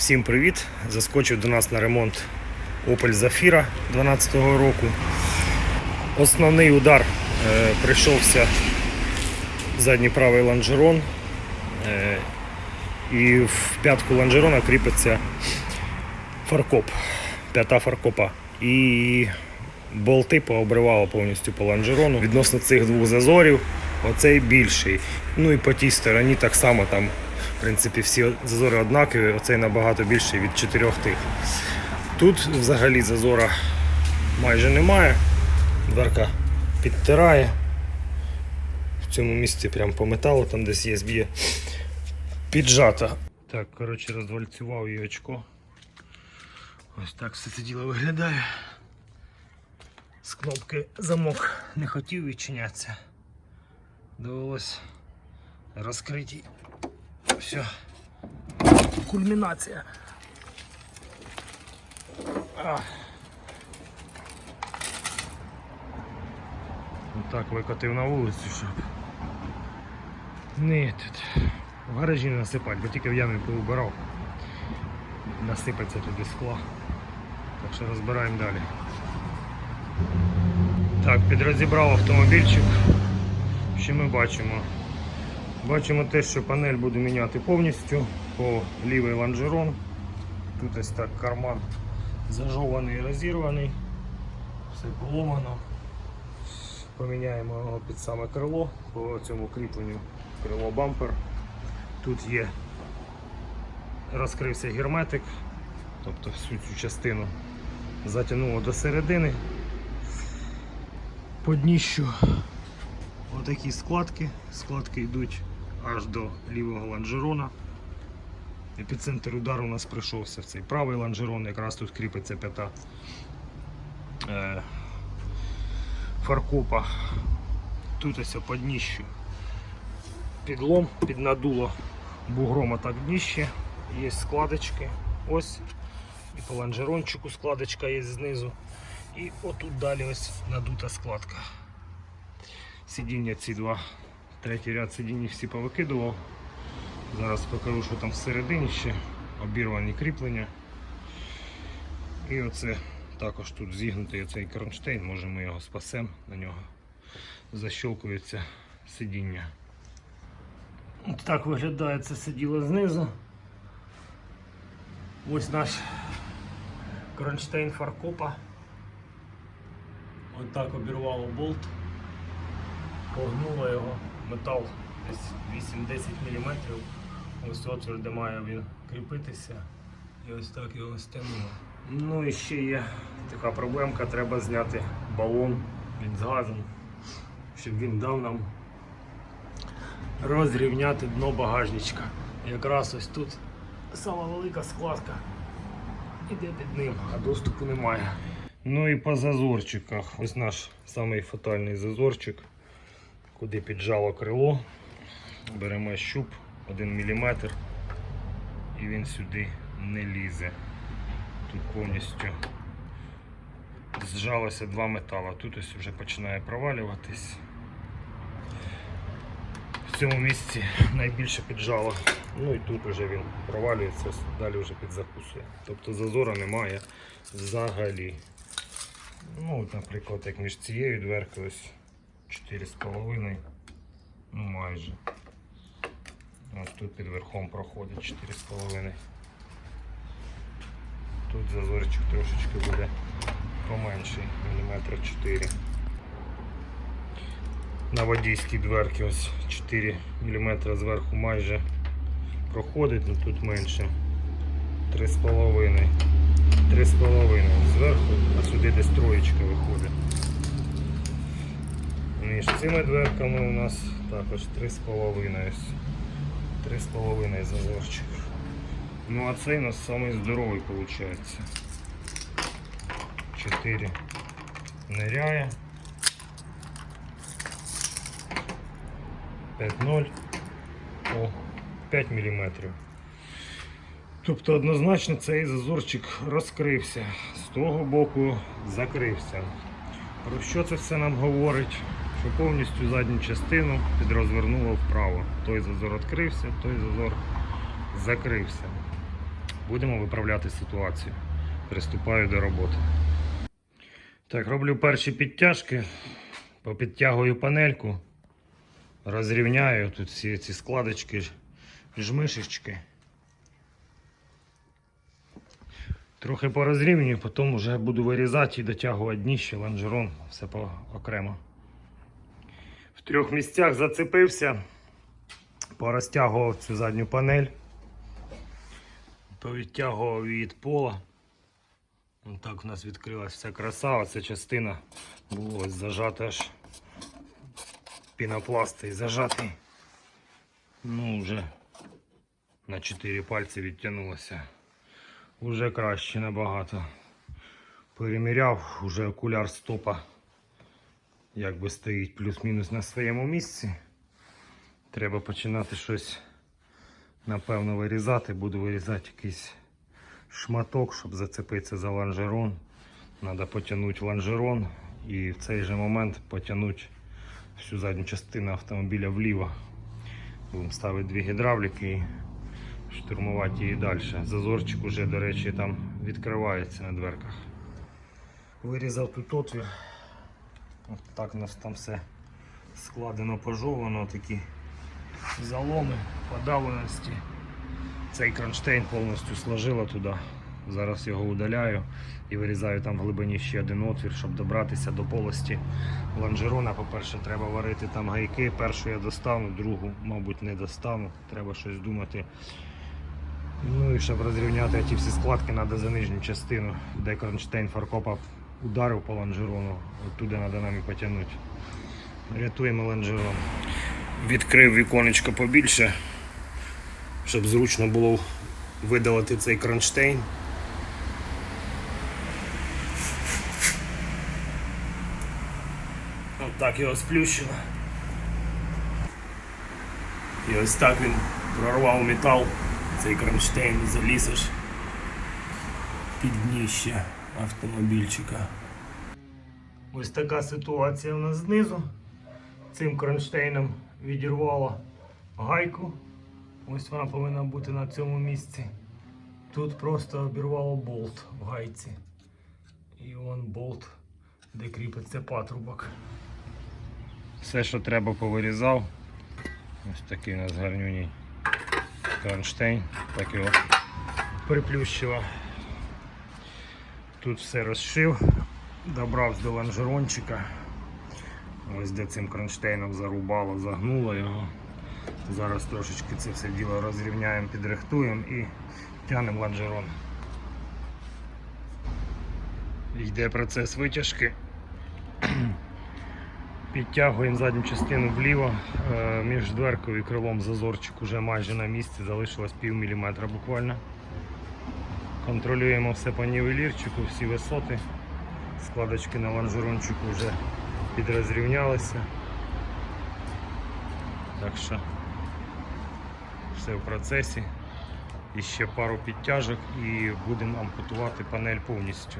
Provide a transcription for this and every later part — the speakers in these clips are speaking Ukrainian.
Всім привіт! Заскочив до нас на ремонт Opel Zafira 2012 року. Основний удар е, прийшовся задній правий лонжерон. Е, і в п'ятку лонжерона кріпиться фаркоп, п'ята фаркопа. І болти пообривало повністю по лонжерону. Відносно цих двох зазорів, оцей більший. Ну і по тій стороні так само там, в принципі, всі зазори однакові, оцей набагато більший від чотирьох тих. Тут взагалі зазора майже немає. Дверка підтирає. В цьому місці прямо по металу, там десь є зб'є піджата. Так, коротше, розвальцював її очко. Ось так все це діло виглядає. З кнопки замок не хотів відчинятися. Довелось розкрити. Все. Кульмінація. А. Так викотив на вулицю, щоб не тут. В гаражі не насипати, бо тільки в ямі поубирав. Насипеться туди скла. Так що розбираємо далі. Так, підрозібрав автомобільчик. Що ми бачимо? Бачимо те, що панель буду міняти повністю по лівий лонжерон. Тут ось так карман зажований і розірваний. Все поломано. Поміняємо його під саме крило по цьому кріпленню крило бампер. Тут є розкрився герметик, тобто всю цю частину затягнуло до середини. По дніщу отакі складки. Складки йдуть аж до лівого лонжерона. Епіцентр удару у нас прийшовся в цей правий лонжерон, якраз тут кріпиться п'ята е, фаркопа. Тут ось по дніщу підлом, піднадуло бугром так дніще. Є складочки. Ось. І по лонжерончику складочка є знизу. І отут далі ось надута складка. Сидіння ці два. Третій ряд сидінь всі повикидував. Зараз покажу, що там всередині ще обірвані кріплення. І оце також тут зігнутий оцей кронштейн, може ми його спасемо, на нього защелкується сидіння. От так виглядає це сиділо знизу. Ось наш кронштейн фаркопа. От так обірвало болт, погнуло його, метал десь 8-10 мм. Ось отвір, де має він кріпитися. І ось так його стягнуло. Ну і ще є така проблемка, треба зняти балон він з газом, щоб він дав нам розрівняти дно багажничка. Якраз ось тут сама велика складка іде під ним, а доступу немає. Ну і по зазорчиках. Ось наш самий фатальний зазорчик, куди піджало крило. Беремо щуп 1 мм і він сюди не лізе. Тут повністю зжалося два метала. Тут ось вже починає провалюватись. В цьому місці найбільше піджало. Ну і тут вже він провалюється, далі вже підзакусує. Тобто зазора немає взагалі. Ну, от, наприклад, як між цією дверкою ось 4,5, ну майже. Ось тут під верхом проходить 4,5. Тут зазорчик трошечки буде поменший, міліметра 4. На водійській дверці ось 4 мм зверху майже проходить, але тут менше. 3,5. 3,5 зверху, а сюди десь троєчка виходить. Між цими дверками у нас також 3,5 3,5 зазорчик. Ну а цей у нас самий здоровий виходить. 4 ниряє. 5,0 о 5 мм. Тобто однозначно цей зазорчик розкрився, з того боку закрився. Про що це все нам говорить? Що повністю задню частину підрозвернуло вправо. Той зазор відкрився, той зазор закрився. Будемо виправляти ситуацію. Приступаю до роботи. Так, роблю перші підтяжки. Попідтягую панельку. Розрівняю тут всі ці складочки, жмишечки. Трохи порозрівнюю, потім вже буду вирізати і дотягувати дніще, лонжерон, все окремо. В трьох місцях зацепився, порозтягував цю задню панель, повідтягував від пола. Так у нас відкрилась вся краса, оця частина була ось зажата аж пінопластий зажатий. Ну, вже на 4 пальці відтягнулося. Уже краще набагато. Переміряв, уже окуляр стопа якби стоїть плюс-мінус на своєму місці. Треба починати щось напевно вирізати. Буду вирізати якийсь шматок, щоб зацепитися за лонжерон. Треба потягнути лонжерон і в цей же момент потягнути всю задню частину автомобіля вліво. Будемо ставити дві гідравліки і штурмувати її далі. Зазорчик уже, до речі, там відкривається на дверках. Вирізав тут отвір. От так у нас там все складено, пожовано, такі заломи, подавленості. Цей кронштейн повністю сложила туди. Зараз його удаляю і вирізаю там в глибині ще один отвір, щоб добратися до полості лонжерона. По-перше, треба варити там гайки. Першу я достану, другу, мабуть, не достану. Треба щось думати. Ну і щоб розрівняти ті всі складки, треба за нижню частину, де кронштейн фаркопа ударив по лонжерону. От туди треба нам і потягнути. Рятуємо лонжерон. Відкрив віконечко побільше, щоб зручно було видалити цей кронштейн. От так його сплющило. І ось так він прорвав метал, цей кронштейн заліз аж під дніще автомобільчика. Ось така ситуація у нас знизу. Цим кронштейном відірвало гайку. Ось вона повинна бути на цьому місці. Тут просто обірвало болт в гайці. І вон болт, де кріпиться патрубок. Все, що треба, повирізав. Ось такий у нас гарнюній кронштейн. Так його приплющило. Тут все розшив, добрався до лонжерончика. Ось де цим кронштейном зарубало, загнуло його. Зараз трошечки це все діло розрівняємо, підрихтуємо і тягнемо лонжерон. Йде процес витяжки. Підтягуємо задню частину вліво. Е, Між дверкою і крилом зазорчик уже майже на місці, залишилось пів міліметра буквально. Контролюємо все по нівелірчику, всі висоти. Складочки на лонжерончику вже підрозрівнялися. Так що все в процесі. І ще пару підтяжок і будемо ампутувати панель повністю.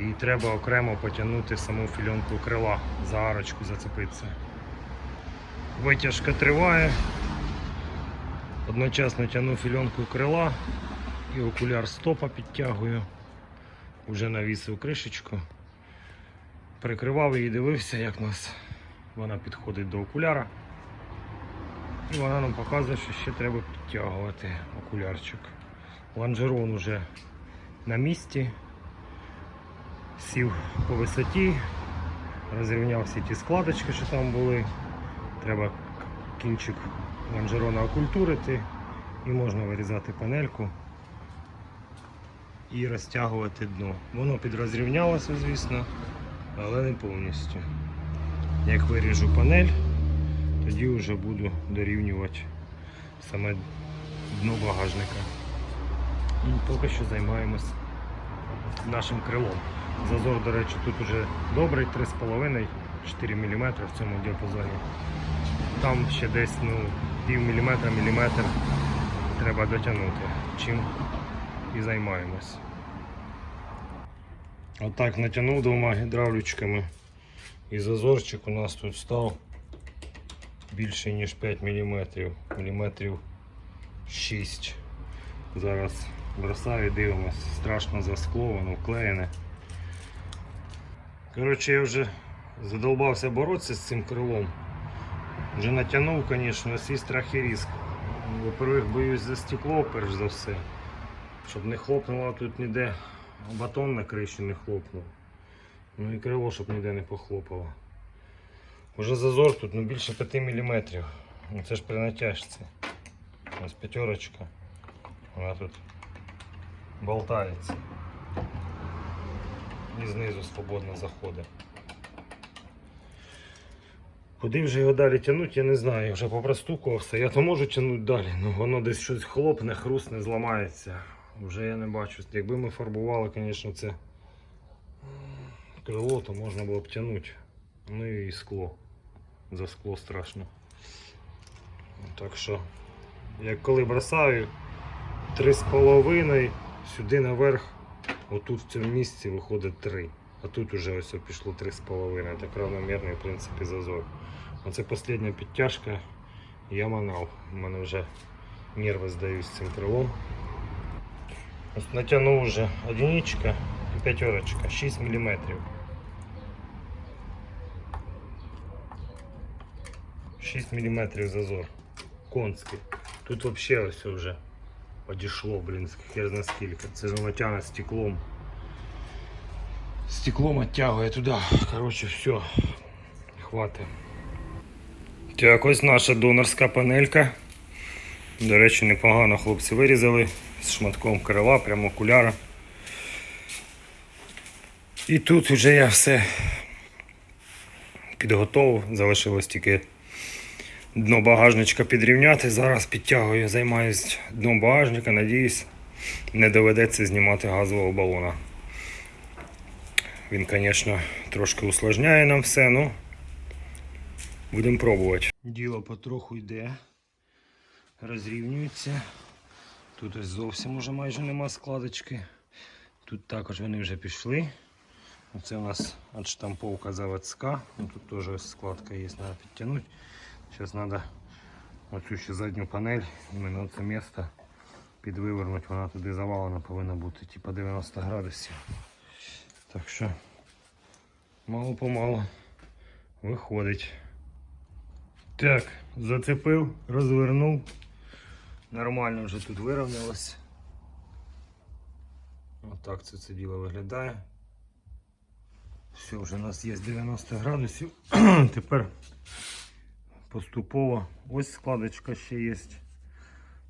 І треба окремо потягнути саму фільонку крила, за арочку зацепитися. Витяжка триває. Одночасно тягну фільонку крила і окуляр стопа підтягую. Уже навісив кришечку. Прикривав її, дивився, як нас вона підходить до окуляра. І вона нам показує, що ще треба підтягувати окулярчик. Лонжерон уже на місці. Сів по висоті, розрівняв всі ті складочки, що там були. Треба кінчик лонжерона окультурити і можна вирізати панельку і розтягувати дно. Воно підрозрівнялося, звісно, але не повністю. Як виріжу панель, тоді вже буду дорівнювати саме дно багажника. І поки що займаємось нашим крилом. Зазор, до речі, тут уже добрий, 3,5-4 мм в цьому діапазоні. Там ще десь ну, пів міліметра, міліметр треба дотягнути, чим і займаємось. Отак натягнув двома гідравлючками і зазорчик у нас тут став більше ніж 5 мм, міліметрів 6. Зараз Бросаю дивимось. Страшно за скло, воно вклеєне. Коротше, я вже задолбався боротися з цим крилом. Вже натягнув, звісно, свій страх і. Во-первых, боюсь за стекло, перш за все. Щоб не хлопнуло тут ніде батон на криші не хлопнув. Ну і крило, щоб ніде не похлопало. Уже зазор тут ну, більше 5 мм. Ну, це ж при натяжці. Ось п'ятерочка. Вона тут болтається. І знизу свободно заходить. Куди вже його далі тягнути, я не знаю. Я вже попростукувався. Я то можу тягнути далі, але воно десь щось хлопне, хрустне, зламається. Вже я не бачу. Якби ми фарбували, звісно, це крило, то можна було б тягнути. Ну і скло. За скло страшно. Так що, як коли бросаю, 3,5 сюди наверх, отут в цьому місці виходить 3. А тут уже ось пішло 3,5. Так равномірний в принципі зазор. Оце остання підтяжка. Я манав. У мене вже нерви здають з цим крилом. Ось натягнув вже одиничка і п'ятерочка, 6 мм. 6 мм зазор. Конський. Тут взагалі ось вже одійшло, блін, хер зна скільки. Це воно стеклом. Стеклом оттягує туди. Коротше, все. Хватить. Так, ось наша донорська панелька. До речі, непогано хлопці вирізали з шматком крила, прямо окуляра. І тут вже я все підготовив, залишилось тільки дно багажничка підрівняти. Зараз підтягую, займаюсь дном багажника, надіюсь, не доведеться знімати газового балона. Він, звісно, трошки усложняє нам все, ну будемо пробувати. Діло потроху йде, розрівнюється. Тут ось зовсім уже майже нема складочки. Тут також вони вже пішли. Це у нас отштамповка заводська. Ну, тут теж ось складка є, треба підтягнути. Зараз треба оцю ще задню панель, іменно це місце підвивернути, вона туди завалена повинна бути, типа 90 градусів. Так що мало помалу виходить. Так, зацепив, розвернув. Нормально вже тут вирівнялось. Отак це це діло виглядає. Все, вже у нас є 90 градусів. Тепер поступово ось складочка ще є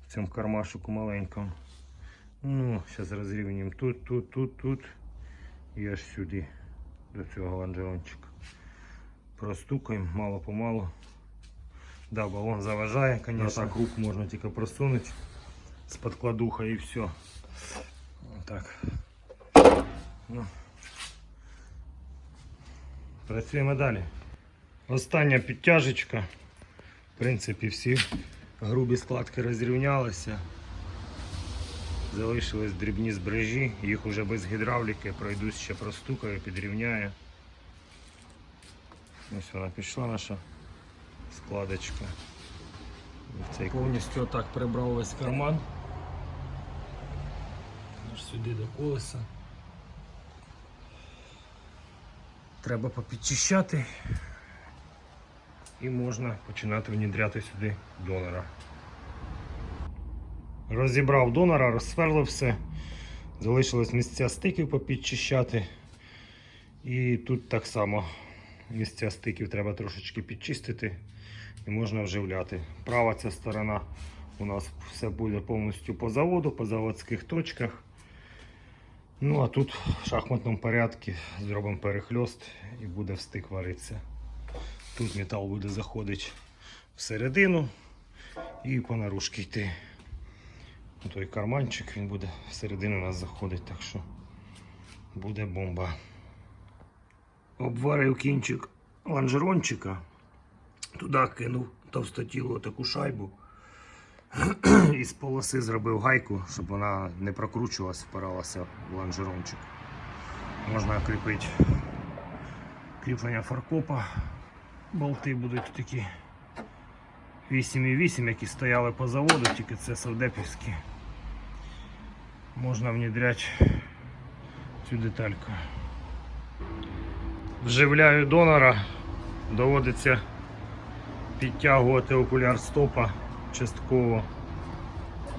в цьому кармашику маленькому. Ну, зараз розрівнюємо тут, тут, тут, тут і аж сюди, до цього лонжерончика. Простукаємо мало помалу. Да, балон заважає, конечно. Так руку можна тільки просунути з подкладуха і все. Так. Ну. Працюємо далі. Остання підтяжечка. В принципі, всі грубі складки розрівнялися. Залишились дрібні збрежі, їх уже без гідравліки, пройдусь ще простукаю, підрівняю. Ось вона пішла наша складочка. І Цей повністю отак прибрав весь карман. Аж сюди до колеса. Треба попідчищати і можна починати внідряти сюди донора. Розібрав донора, розсверлив все. Залишилось місця стиків попідчищати. І тут так само місця стиків треба трошечки підчистити і можна вживляти. Права ця сторона у нас все буде повністю по заводу, по заводських точках. Ну а тут в шахматному порядку зробимо перехльост і буде встик варитися. Тут метал буде заходити всередину і по наружки йти. Той карманчик він буде всередину нас заходить, так що буде бомба. Обварив кінчик лонжерончика, туди кинув товстотілу таку шайбу. І з полоси зробив гайку, щоб вона не прокручувалась, впиралася в лонжерончик. Можна кріпити кріплення фаркопа. Болти будуть такі 8,8, які стояли по заводу, тільки це совдепівські. можна внедряти цю детальку. Вживляю донора, доводиться підтягувати окуляр стопа частково,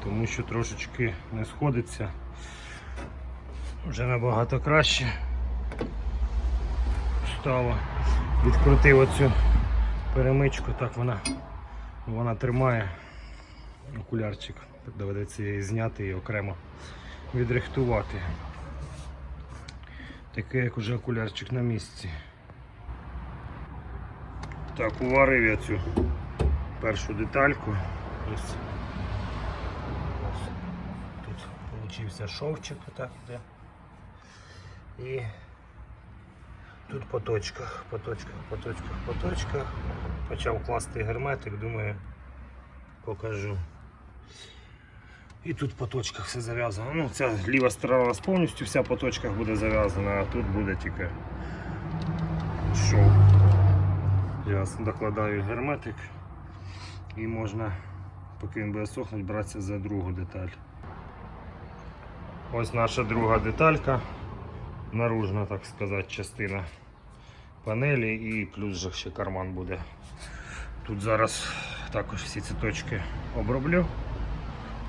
тому що трошечки не сходиться. Вже набагато краще стало. Відкрутив оцю перемичку, так вона, вона тримає окулярчик. Доведеться її зняти і окремо відрихтувати. Таке як уже окулярчик на місці. Так, уварив я цю першу детальку. Тут получився шовчик, отак іде. І тут по точках, по точках, по точках, по точках. Почав класти герметик, думаю, покажу. І тут по точках все зав'язано. Ну, ця ліва сторона повністю вся по точках буде зав'язана, а тут буде тільки шов. Я докладаю герметик і можна, поки він буде сохнути, братися за другу деталь. Ось наша друга деталька, наружна, так сказати, частина панелі і плюс же ще карман буде. Тут зараз також всі ці точки оброблю,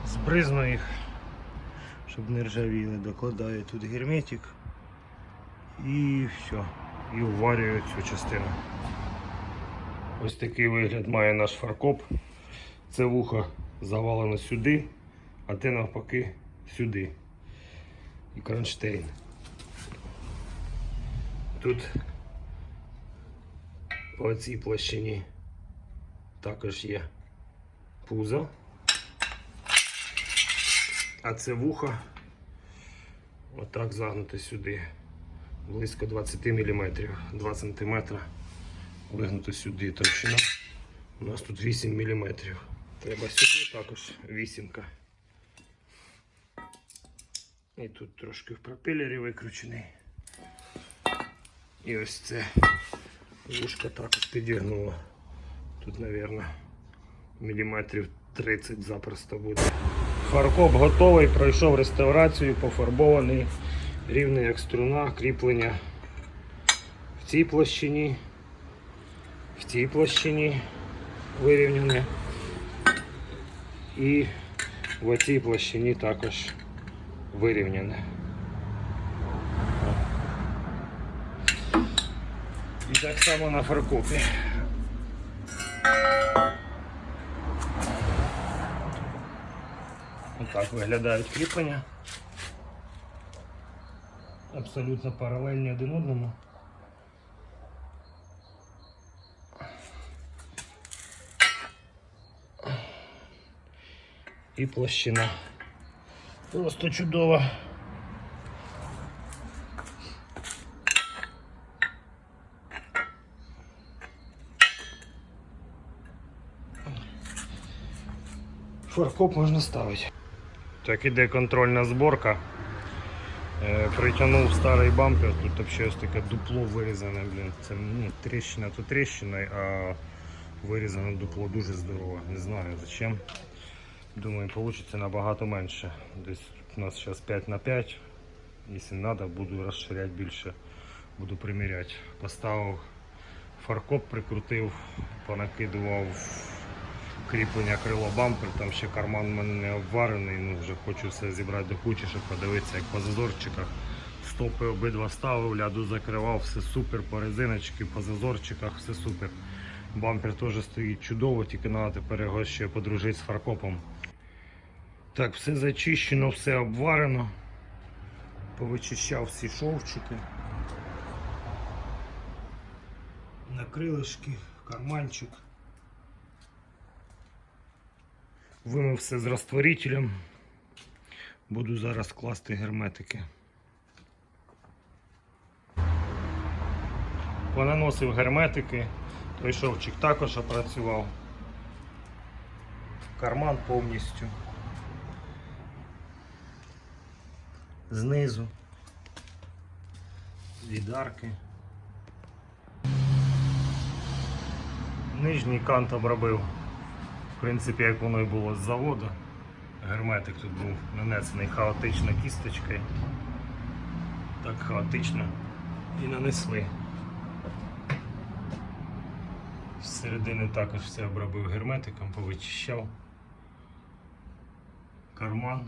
збризну їх, щоб не ржавіли, докладаю тут герметик і все. І уварюю цю частину. Ось такий вигляд має наш фаркоп. Це вухо завалено сюди, а те навпаки сюди. І кронштейн. Тут по цій площині також є пузо. А це вухо отак загнуте сюди. Близько 20 мм, 2 см вигнуто сюди товщина. У нас тут 8 мм. Треба сюди також вісімка. І тут трошки в пропелері викручений. І ось це вушка також підігнула. Тут, мабуть, міліметрів 30 запросто буде. Фаркоп готовий, пройшов реставрацію, пофарбований, рівний як струна, кріплення в цій площині, в цій площині вирівняне. І в цій площині також вирівняне. І так само на фаркопі. Отак виглядають кріплення. Абсолютно паралельні один одному. І площина. Просто чудова. Фаркоп можна ставити. Так іде контрольна зборка. Е, Притягнув старий бампер, тут взагалі ось таке дупло вирізане, блін. Це ну, тріщина то тріщина, а вирізане дупло дуже здорове. Не знаю зачем. Думаю, вийде набагато менше. Десь у нас зараз 5 на 5. Якщо треба, буду розширяти більше, буду приміряти. Поставив фаркоп, прикрутив, понакидував кріплення крило бампер, там ще карман у мене не обварений, ну вже хочу все зібрати до кучі, щоб подивитися, як по зазорчиках. Стопи обидва ставив, ляду закривав, все супер, по резиночки, по зазорчиках, все супер. Бампер теж стоїть чудово, тільки треба тепер його ще подружити з фаркопом. Так, все зачищено, все обварено. Повичищав всі шовчики. На крилишки, карманчик. Вимив все з розтворителем. Буду зараз класти герметики. Понаносив герметики, той шовчик також опрацював. Карман повністю. Знизу. Від арки. Нижній кант обробив. В принципі, як воно і було з заводу. Герметик тут був нанесений хаотично кісточкою. Так хаотично і нанесли. Зсередини також все обробив герметиком, повичищав. Карман.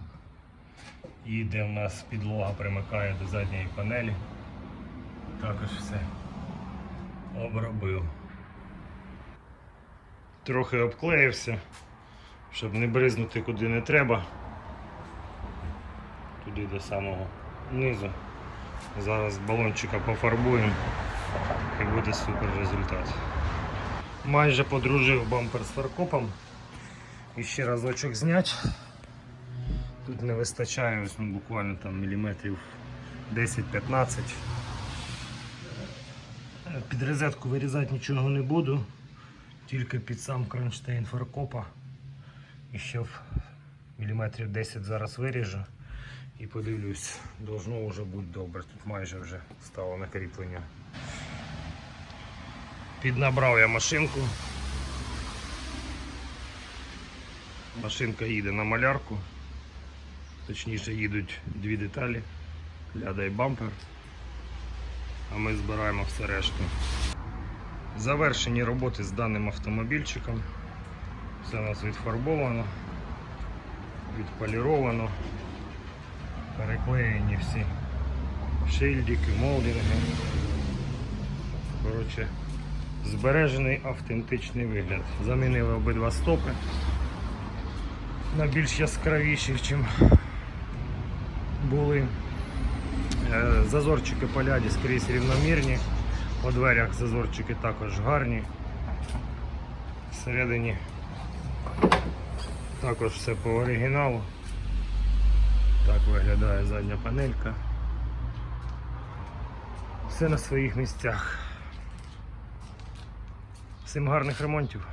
І де в нас підлога примикає до задньої панелі. Також все обробив. Трохи обклеївся, щоб не бризнути куди не треба. Туди до самого низу. Зараз балончика пофарбуємо і буде супер результат. Майже подружив бампер з фаркопом. І ще разочок зняти. Тут не вистачає ось, ну, буквально там міліметрів 10-15. Е, Під розетку вирізати нічого не буду, тільки під сам кронштейн фаркопа. І ще в міліметрів 10 зараз виріжу і подивлюсь, должно вже бути добре. Тут майже вже стало накріплення. Піднабрав я машинку. Машинка їде на малярку. Точніше їдуть дві деталі, ляда і бампер. А ми збираємо все решту. Завершені роботи з даним автомобільчиком. Все у нас відфарбовано, відполіровано, переклеєні всі шильдики, молдинги. Коротше, збережений автентичний вигляд. Замінили обидва стопи на більш яскравіші, ніж були. Е, Зазорчики поляді скрізь рівномірні. По дверях зазорчики також гарні. Всередині також все по оригіналу. Так виглядає задня панелька. Все на своїх місцях. Всім гарних ремонтів.